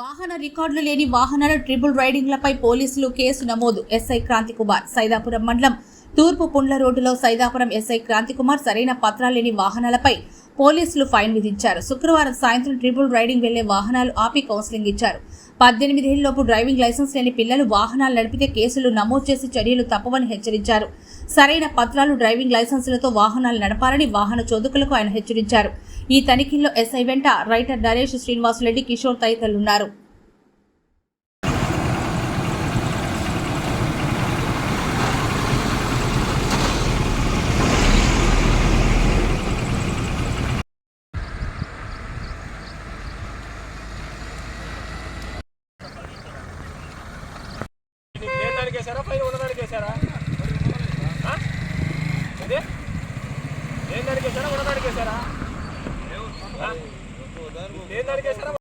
వాహన రికార్డులు లేని వాహనాల ట్రిపుల్ రైడింగ్లపై పోలీసులు కేసు నమోదు. ఎస్ఐ క్రాంతికుమార్ సైదాపురం మండలం తూర్పు పుండ్ల రోడ్డులో సైదాపురం ఎస్ఐ క్రాంతికుమార్ సరైన పత్రాలు లేని వాహనాలపై పోలీసులు ఫైన్ విధించారు. శుక్రవారం సాయంత్రం ట్రిపుల్ రైడింగ్ వెళ్ళే వాహనాలు ఆపి కౌన్సిలింగ్ ఇచ్చారు. పద్దెనిమిదేళ్ళలోపు డ్రైవింగ్ లైసెన్స్ లేని పిల్లలు వాహనాలు నడిపితే కేసులు నమోదు చేసి చర్యలు తప్పవని హెచ్చరించారు. సరైన పత్రాలు డ్రైవింగ్ లైసెన్సులతో వాహనాలు నడపాలని వాహన చోదకులకు ఆయన హెచ్చరించారు. ఈ తనిఖీల్లో ఎస్ఐ వెంట రైటర్ నరేష్ శ్రీనివాసులరెడ్డి కిషోర్ తదితరులున్నారు. నేను దానికి వేసారా పైన ఉన్నదానికి వేసారా అదే? నేను దానికి వేసారా ఉన్నదానికి వేసారా నేను దానికి వేసారా